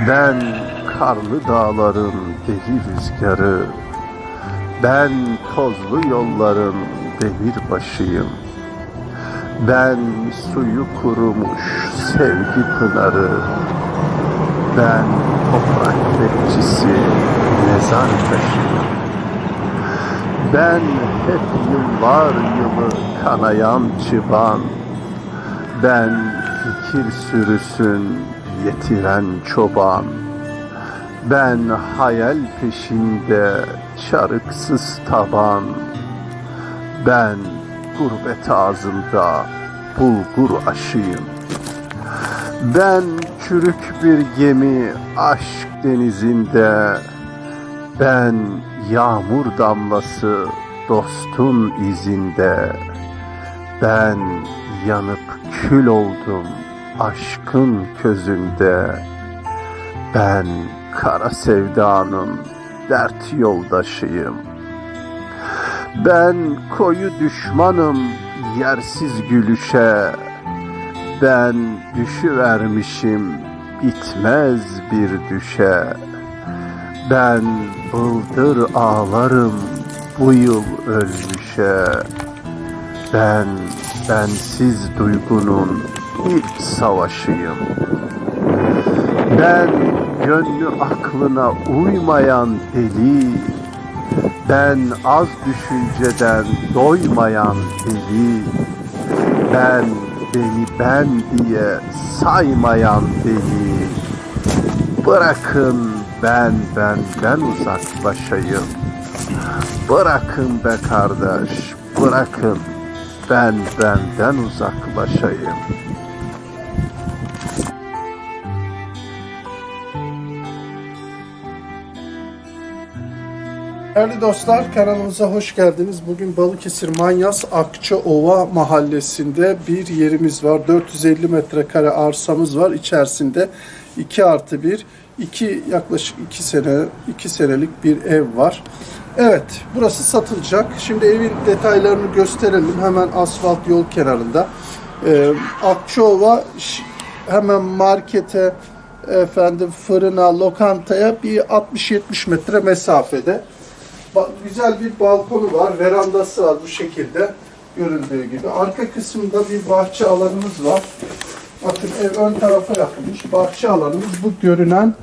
Ben karlı dağların deli rüzgarı, ben tozlu yolların devir başıyım. Ben suyu kurumuş sevgi pınarı, ben toprak bekçisi, mezar taşıyım. Ben hep yıllar yılı kanayan çıban, ben fikir sürüsün yetiren çoban. Ben hayal peşinde çarıksız taban. Ben gurbet ağzında bulgur aşıyım. Ben çürük bir gemi aşk denizinde. Ben yağmur damlası dostun izinde. Ben yanıp kül oldum aşkın közünde. Ben kara sevdanın dert yoldaşıyım. Ben koyu düşmanım yersiz gülüşe. Ben düşüvermişim bitmez bir düşe. Ben bıldır ağlarım bu yıl ölmüşe. Ben bensiz duygunun ilk savaşıyım. Ben gönlü aklına uymayan deli, ben az düşünceden doymayan deli, ben beni ben diye saymayan deli. Bırakın ben benden uzaklaşayım. Bırakın be kardeş, bırakın ben benden uzaklaşayım. Değerli dostlar kanalımıza hoş geldiniz. Bugün Balıkesir Manyas Akçaova mahallesinde bir yerimiz var. 450 metrekare arsamız var. İçerisinde 2 artı 1, 2 yaklaşık 2 sene, 2 senelik bir ev var. Evet burası satılacak. Şimdi evin detaylarını gösterelim. Hemen asfalt yol kenarında. Ee, Akçaova hemen markete, efendim fırına, lokantaya bir 60-70 metre mesafede. Güzel bir balkonu var, verandası var bu şekilde görüldüğü gibi. Arka kısımda bir bahçe alanımız var. Bakın ev ön tarafa yapılmış. Bahçe alanımız bu görünen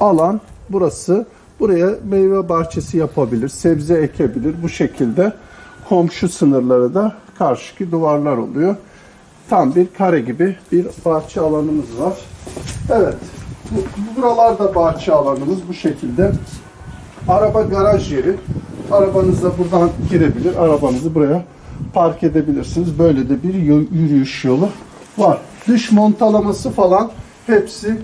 alan burası. Buraya meyve bahçesi yapabilir, sebze ekebilir. Bu şekilde komşu sınırları da karşıki duvarlar oluyor. Tam bir kare gibi bir bahçe alanımız var. Evet. Bu, buralarda bahçe alanımız bu şekilde. Araba garaj yeri. Arabanız da buradan girebilir. Arabanızı buraya park edebilirsiniz. Böyle de bir yürüyüş yolu var. Dış montalaması falan hepsi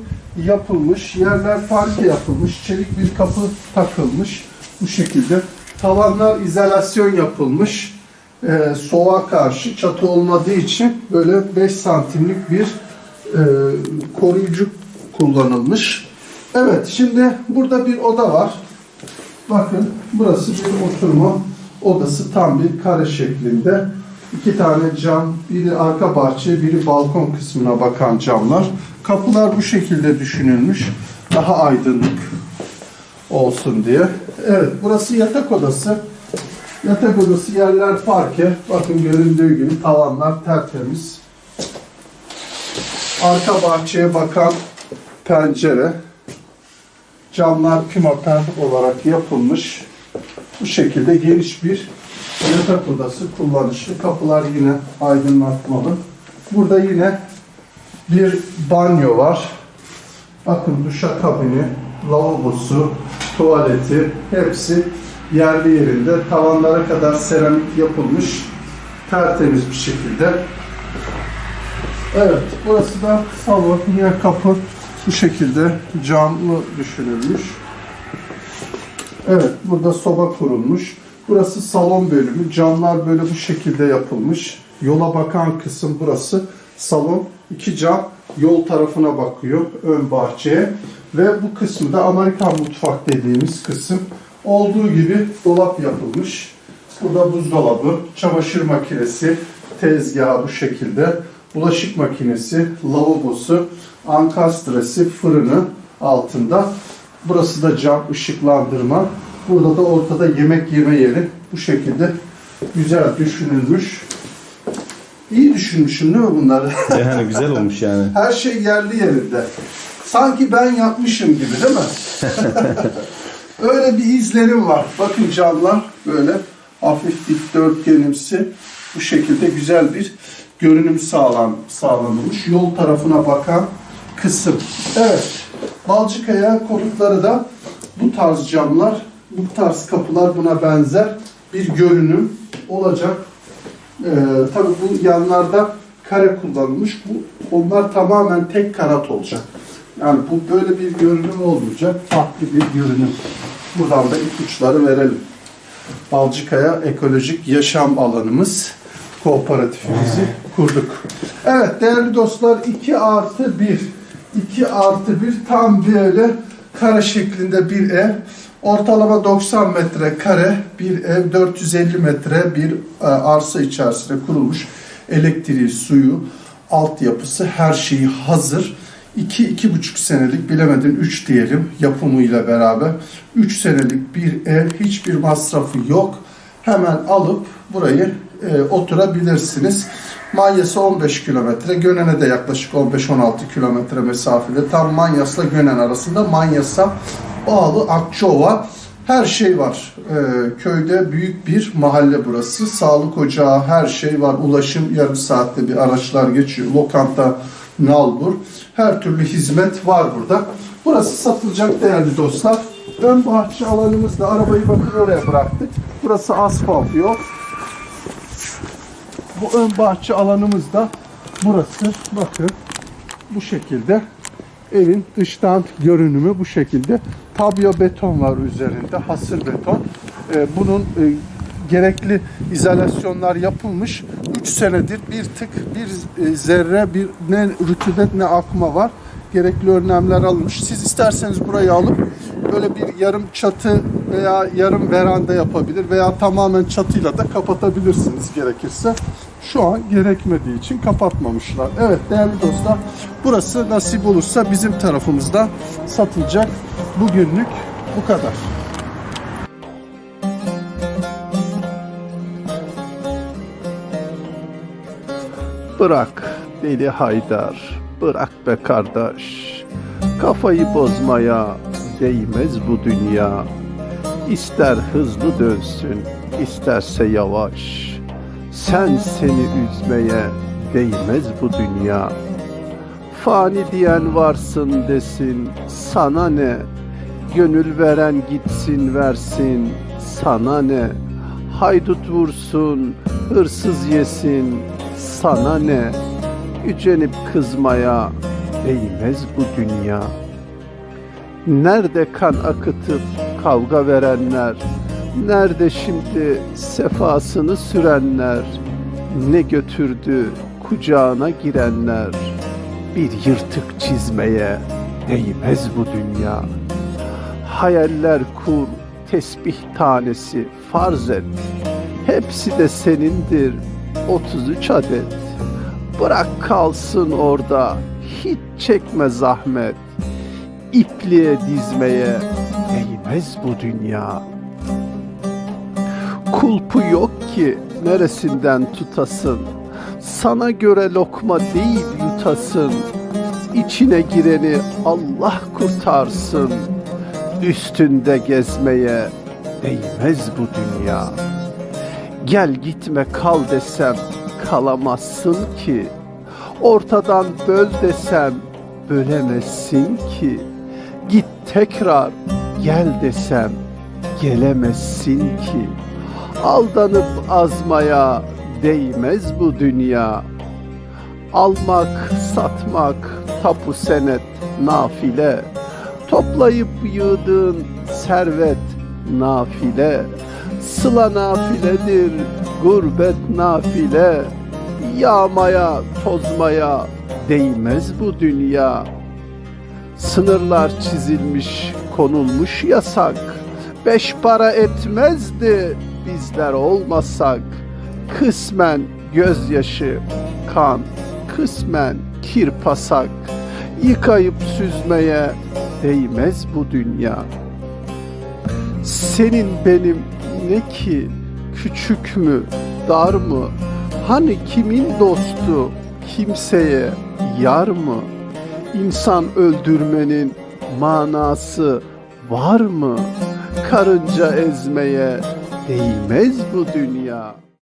yapılmış. Yerler parke yapılmış. Çelik bir kapı takılmış. Bu şekilde. Tavanlar izolasyon yapılmış. Ee, soğuğa karşı çatı olmadığı için böyle 5 santimlik bir e, koruyucu kullanılmış. Evet şimdi burada bir oda var. Bakın burası bir oturma odası tam bir kare şeklinde. İki tane cam, biri arka bahçe, biri balkon kısmına bakan camlar. Kapılar bu şekilde düşünülmüş. Daha aydınlık olsun diye. Evet burası yatak odası. Yatak odası yerler parke. Bakın göründüğü gibi tavanlar tertemiz. Arka bahçeye bakan pencere. Camlar pimapen olarak yapılmış. Bu şekilde geniş bir yatak odası kullanışlı. Kapılar yine aydınlatmalı. Burada yine bir banyo var. Bakın duşakabini, lavabosu, tuvaleti hepsi yerli yerinde. Tavanlara kadar seramik yapılmış. Tertemiz bir şekilde. Evet, burası da salon. Yine kapı bu şekilde camlı düşünülmüş. Evet, burada soba kurulmuş. Burası salon bölümü. Camlar böyle bu şekilde yapılmış. Yola bakan kısım burası. Salon. iki cam yol tarafına bakıyor. Ön bahçeye. Ve bu kısmı da Amerikan mutfak dediğimiz kısım. Olduğu gibi dolap yapılmış. Burada buzdolabı, çamaşır makinesi, tezgahı bu şekilde, bulaşık makinesi, lavabosu, ankastresi, fırını altında. Burası da cam ışıklandırma. Burada da ortada yemek yeme yeri. Bu şekilde güzel düşünülmüş. İyi düşünmüşüm değil mi bunları? Yani güzel olmuş yani. Her şey yerli yerinde. Sanki ben yapmışım gibi değil mi? Öyle bir izlenim var. Bakın camlar böyle hafif dikdörtgenimsi bu şekilde güzel bir görünüm sağlan, sağlanılmış. Yol tarafına bakan kısım. Evet. Balçıkaya konutları da bu tarz camlar, bu tarz kapılar buna benzer bir görünüm olacak. Ee, tabii bu yanlarda kare kullanılmış. Bu onlar tamamen tek kanat olacak. Yani bu böyle bir görünüm olmayacak. Farklı bir görünüm. Buradan da ipuçları verelim. Balcıkaya ekolojik yaşam alanımız kooperatifimizi kurduk. Evet değerli dostlar 2 artı 1 2 artı 1 tam böyle kare şeklinde bir ev. Ortalama 90 metre kare bir ev 450 metre bir e, arsa içerisinde kurulmuş. Elektriği, suyu, altyapısı her şeyi hazır. 2-2,5 senelik bilemedin 3 diyelim yapımıyla beraber. 3 senelik bir ev hiçbir masrafı yok. Hemen alıp burayı e, oturabilirsiniz. Manyas'a 15 kilometre, Gönen'e de yaklaşık 15-16 kilometre mesafede. Tam Manyas'la Gönen arasında Manyas'a bağlı Akçova. Her şey var. E, köyde büyük bir mahalle burası. Sağlık ocağı, her şey var. Ulaşım yarım saatte bir araçlar geçiyor. Lokanta, nalbur. Her türlü hizmet var burada. Burası satılacak değerli dostlar. Ön bahçe alanımızda arabayı bakın oraya bıraktık. Burası asfalt yol. Bu ön bahçe alanımız da burası. Bakın bu şekilde evin dıştan görünümü bu şekilde. Tabyo beton var üzerinde. Hasır beton. Ee, bunun e, gerekli izolasyonlar yapılmış. 3 senedir bir tık bir e, zerre bir ne rütubet ne akma var. Gerekli önlemler alınmış. Siz isterseniz burayı alıp böyle bir yarım çatı veya yarım veranda yapabilir veya tamamen çatıyla da kapatabilirsiniz gerekirse. Şu an gerekmediği için kapatmamışlar. Evet değerli dostlar burası nasip olursa bizim tarafımızda satılacak. Bugünlük bu kadar. Bırak deli Haydar, bırak be kardeş. Kafayı bozmaya değmez bu dünya. İster hızlı dönsün, isterse yavaş. Sen seni üzmeye değmez bu dünya. Fani diyen varsın desin, sana ne? Gönül veren gitsin versin, sana ne? Haydut vursun, hırsız yesin, sana ne? Gücenip kızmaya değmez bu dünya. Nerede kan akıtıp kavga verenler? Nerede şimdi sefasını sürenler? Ne götürdü kucağına girenler? Bir yırtık çizmeye değmez bu dünya. Hayaller kur, tesbih tanesi farz et. Hepsi de senindir 33 adet. Bırak kalsın orada, hiç çekme zahmet. İpliğe dizmeye değmez bu dünya. Kulpu yok ki neresinden tutasın. Sana göre lokma değil yutasın. İçine gireni Allah kurtarsın. Üstünde gezmeye değmez bu dünya. Gel gitme kal desem kalamazsın ki. Ortadan böl desem bölemezsin ki. Git tekrar gel desem gelemezsin ki. Aldanıp azmaya değmez bu dünya. Almak, satmak, tapu senet, nafile. Toplayıp yığdığın servet, nafile. Sıla nafiledir, gurbet nafile. Yağmaya, tozmaya değmez bu dünya. Sınırlar çizilmiş, konulmuş yasak. Beş para etmezdi bizler olmasak. Kısmen gözyaşı, kan, kısmen kirpasak. Yıkayıp süzmeye değmez bu dünya. Senin benim ne ki küçük mü dar mı? Hani kimin dostu kimseye yar mı? İnsan öldürmenin manası var mı? Karınca ezmeye değmez bu dünya.